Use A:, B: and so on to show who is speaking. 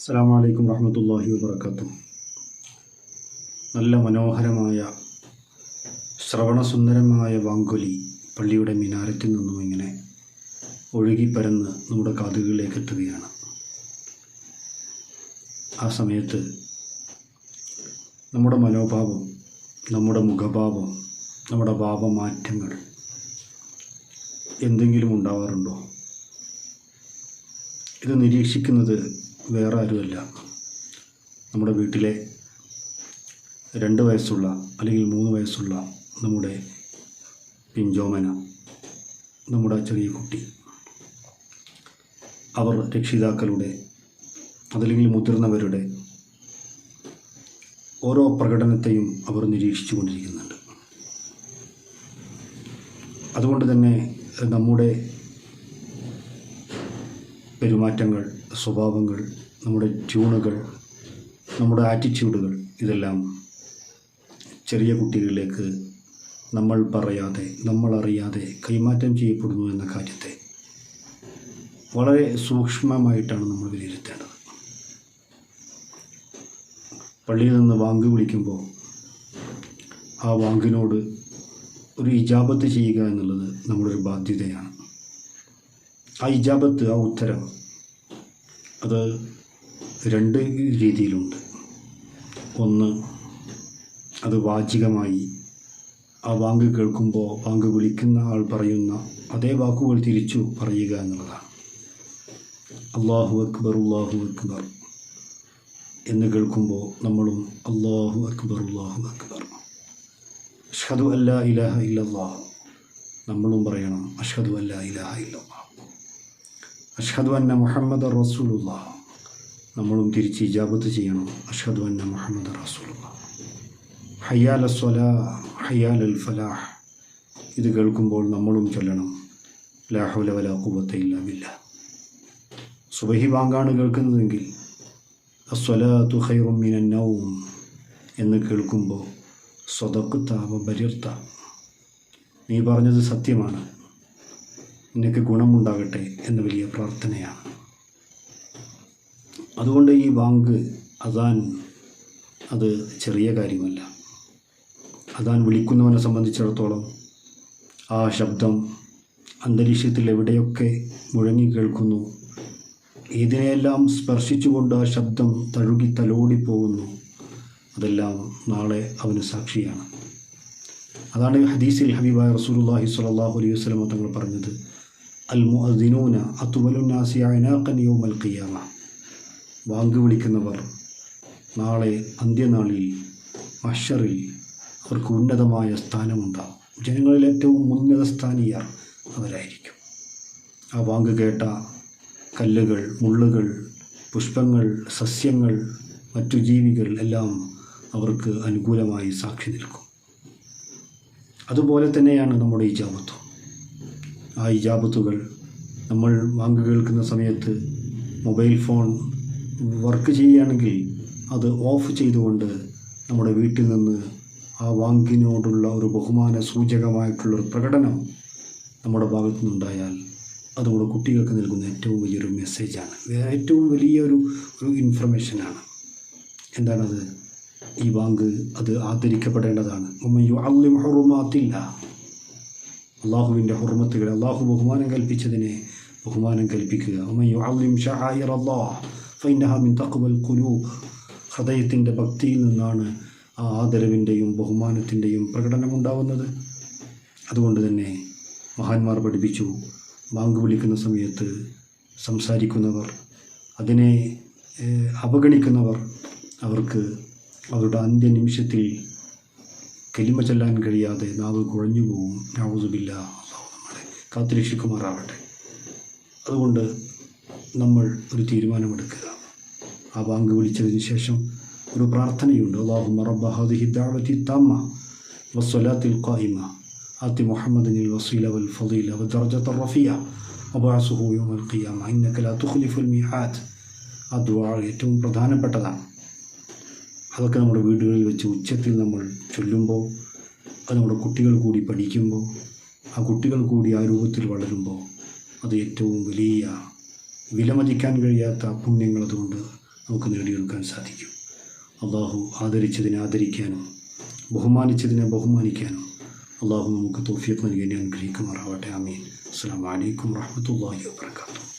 A: അസ്സാം വലൈക്കും വറഹമത്തല്ലാഹി വാബർക്കാത്തു നല്ല മനോഹരമായ ശ്രവണസുന്ദരമായ വാങ്കൊലി പള്ളിയുടെ മിനാരത്തിൽ നിന്നും ഇങ്ങനെ ഒഴുകിപ്പരന്ന് നമ്മുടെ കാതുകളിലേക്ക് എത്തുകയാണ്. ആ സമയത്ത് നമ്മുടെ മനോഭാവം നമ്മുടെ മുഖഭാവം നമ്മുടെ ഭാവമാറ്റങ്ങൾ എന്തെങ്കിലും ഉണ്ടാവാറുണ്ടോ? ഇത് നിരീക്ഷിക്കുന്നത് വേറെ ആരുമല്ല നമ്മുടെ വീട്ടിലെ രണ്ട് വയസ്സുള്ള അല്ലെങ്കിൽ മൂന്ന് വയസ്സുള്ള നമ്മുടെ പിഞ്ചോമന നമ്മുടെ ചെറിയ കുട്ടി അവർ രക്ഷിതാക്കളുടെ അതല്ലെങ്കിൽ മുതിർന്നവരുടെ ഓരോ പ്രകടനത്തെയും അവർ നിരീക്ഷിച്ചു കൊണ്ടിരിക്കുന്നുണ്ട്. അതുകൊണ്ട് തന്നെ നമ്മുടെ പെരുമാറ്റങ്ങൾ സ്വഭാവങ്ങൾ നമ്മുടെ ട്യൂണുകൾ നമ്മുടെ ആറ്റിറ്റ്യൂഡുകൾ ഇതെല്ലാം ചെറിയ കുട്ടികളിലേക്ക് നമ്മൾ പറയാതെ നമ്മൾ അറിയാതെ കൈമാറ്റം ചെയ്യപ്പെടുന്നു എന്ന കാര്യത്തെ വളരെ സൂക്ഷ്മമായിട്ടാണ് നമ്മൾ വിലയിരുത്തേണ്ടത്. പള്ളിയിൽ നിന്ന് വാങ്ക് വിളിക്കുമ്പോൾ ആ വാങ്കിനോട് ഒരു ഇജാബത്ത് ചെയ്യുക എന്നുള്ളത് നമ്മുടെ ഒരു ബാധ്യതയാണ്. ആ ഇജാബത്ത് ആ ഉത്തരം. അത് രണ്ട് രീതിയിലുണ്ട്. ഒന്ന് അത് വാചികമായി. ആ വാങ്ക് കേൾക്കുമ്പോൾ വാങ്ക് വിളിക്കുന്ന ആൾ പറയുന്ന അതേ വാക്കുകൾ തിരിച്ചു പറയുക എന്നുള്ളതാണ്. അള്ളാഹു അക്ബർ അള്ളാഹു അക്ബർ എന്ന് കേൾക്കുമ്പോൾ നമ്മളും അള്ളാഹു അക്ബർ അള്ളാഹു അക്ബർ. അഷ്ഹദു അല്ലാ ഇലാഹ ഇല്ലല്ലാഹ്. നമ്മളും പറയണം അഷ്ഹദു അല്ലാ ഇലാഹ ഇല്ലല്ലാഹ്. അഷ്ഹദു അന്ന മുഹമ്മദ് റസൂലുള്ള നമ്മളും തിരിച്ച് ഇജാബത്ത് ചെയ്യണം. അഷ്ഹദു അന്ന മുഹമ്മദ് റസൂലുള്ള ഹയ്യാൽ സ്വലാ ഹയ്യാൽ അൽ ഫലാഹ്. ഇത് കേൾക്കുമ്പോൾ നമ്മളും ചൊല്ലണം. ലാഹുല വല കുവത്ത ഇല്ല ബില്ല സുബഹി ബാങ്കാണ് കേൾക്കുന്നതെങ്കിൽ അസ്വലാത്തു ഖൈറും മിനൻ നൗം എന്ന് കേൾക്കുമ്പോൾ സ്വതക്കുത്ത ബരിർത്ത നീ പറഞ്ഞത് സത്യമാണ്. നിനക്ക് ഗുണമുണ്ടാകട്ടെ എന്ന വലിയ പ്രാർത്ഥനയാണ്. അതുകൊണ്ട് ഈ വാങ്ക് അതാൻ അത് ചെറിയ കാര്യമല്ല. അതാൻ വിളിക്കുന്നവനെ സംബന്ധിച്ചിടത്തോളം ആ ശബ്ദം അന്തരീക്ഷത്തിൽ എവിടെയൊക്കെ മുഴങ്ങി കേൾക്കുന്നു ഇതിനെയെല്ലാം സ്പർശിച്ചുകൊണ്ട് ആ ശബ്ദം തഴുകി തലോടിപ്പോകുന്നു അതെല്ലാം നാളെ അവന് സാക്ഷിയാണ്. അതാണ് ഹദീസിൽ ഹബീബായ റസൂലുള്ളാഹി സ്വല്ലല്ലാഹു അലൈഹി വസല്ലം തങ്ങൾ പറഞ്ഞത്. അൽ മുഅദ്ദിനൂന അത്വലുന്നാസി അനാഖൻ യൗമൽ ഖിയാമ വാങ്ക് വിളിക്കുന്നവർ നാളെ അന്ത്യനാളിൽ മഷറിൽ അവർക്ക് ഉന്നതമായ സ്ഥാനമുണ്ടാകും ജനങ്ങളിൽ ഏറ്റവും ഉന്നത സ്ഥാനീയർ അവരായിരിക്കും. ആ വാങ്ക് കേട്ട കല്ലുകൾ മുള്ളുകൾ പുഷ്പങ്ങൾ സസ്യങ്ങൾ മറ്റു ജീവികൾ എല്ലാം അവർക്ക് അനുകൂലമായി സാക്ഷി നിൽക്കും. അതുപോലെ തന്നെയാണ് നമ്മുടെ ഇജാബത്തും ആ ഇജാബത്തുകൾ. നമ്മൾ വാങ്ക് കേൾക്കുന്ന സമയത്ത് മൊബൈൽ ഫോൺ വർക്ക് ചെയ്യുകയാണെങ്കിൽ അത് ഓഫ് ചെയ്തുകൊണ്ട് നമ്മുടെ വീട്ടിൽ നിന്ന് ആ വാങ്കിനോടുള്ള ഒരു ബഹുമാന സൂചകമായിട്ടുള്ളൊരു പ്രകടനം നമ്മുടെ ഭാഗത്തു നിന്നുണ്ടായാൽ അത് നമ്മുടെ കുട്ടികൾക്ക് നൽകുന്ന ഏറ്റവും വലിയൊരു മെസ്സേജാണ്. ഏറ്റവും വലിയൊരു ഒരു ഇൻഫർമേഷനാണ്. എന്താണത്? ഈ വാങ്ക് അത് ആദരിക്കപ്പെടേണ്ടതാണ്. ഉമ്മയ്യു അള്ളി ഹുറുമാത്തില്ല അള്ളാഹുവിന്റെ ഹുർമത്തുകൾ അള്ളാഹു ബഹുമാനം കൽപ്പിച്ചതിനെ ബഹുമാനം കൽപ്പിക്കുക. ഹൃദയത്തിന്റെ ഭക്തിയിൽ നിന്നാണ് ആ ആദരവിന്റെയും ബഹുമാനത്തിന്റെയും പ്രകടനമുണ്ടാവുന്നത് അതുകൊണ്ട് തന്നെ മഹാന്മാർ പഠിപ്പിച്ചു ബാങ്ക് വിളിക്കുന്ന സമയത്ത് സംസാരിക്കുന്നവർ അതിനെ അവഗണിക്കുന്നവർ അവർക്ക് അവരുടെ അന്ത്യനിമിഷത്തിൽ കലിമ ചെല്ലാൻ കഴിയാതെ നാവ് കുഴഞ്ഞു പോകും നാവുസുബില്ല നമ്മളെ കാത്തുരക്ഷിക്കുമാറാവട്ടെ. അതുകൊണ്ട് നമ്മൾ ഒരു തീരുമാനമെടുക്കുക. ആ ബാങ്ക് വിളിച്ചതിന് ശേഷം ഒരു പ്രാർത്ഥനയുണ്ട്. അള്ളാഹു മറബ ഹദിഹി ദാവതി താമ വസ്വലാത്തിൽ ഖായിമ. മുഹമ്മദിനിൽ വസീല വൽ ഫളീല വദർജത റഫിയ വബഅസുഹു യൗമൽ ഖിയാമ. ഇന്നക ലാ തുഖ്ലിഫുൽ മീആദ് ആ ദുആ ഏറ്റവും പ്രധാനപ്പെട്ടതാണ്. അതൊക്കെ നമ്മുടെ വീടുകളിൽ വെച്ച് ഉച്ചത്തിൽ നമ്മൾ ചൊല്ലുമ്പോൾ അത് നമ്മുടെ കുട്ടികൾ കൂടി പഠിക്കുമ്പോൾ ആ കുട്ടികൾ കൂടി ആ രൂപത്തിൽ വളരുമ്പോൾ അത് ഏറ്റവും വലിയ വിലമതിക്കാൻ കഴിയാത്ത പുണ്യങ്ങൾ അതുകൊണ്ട് നമുക്ക് നേടിയെടുക്കാൻ സാധിക്കും. അള്ളാഹു ആദരിച്ചതിനെ ആദരിക്കാനും ബഹുമാനിച്ചതിനെ ബഹുമാനിക്കാനും അള്ളാഹു നമുക്ക് തോഫിയത്ത് നൽകി അനുഗ്രഹിക്കുമാറാവട്ടെ. ആമീൻ. അസ്സാം വലൈക്കും വാഹമത്തല്ലാഹി വാബർക്കാത്തു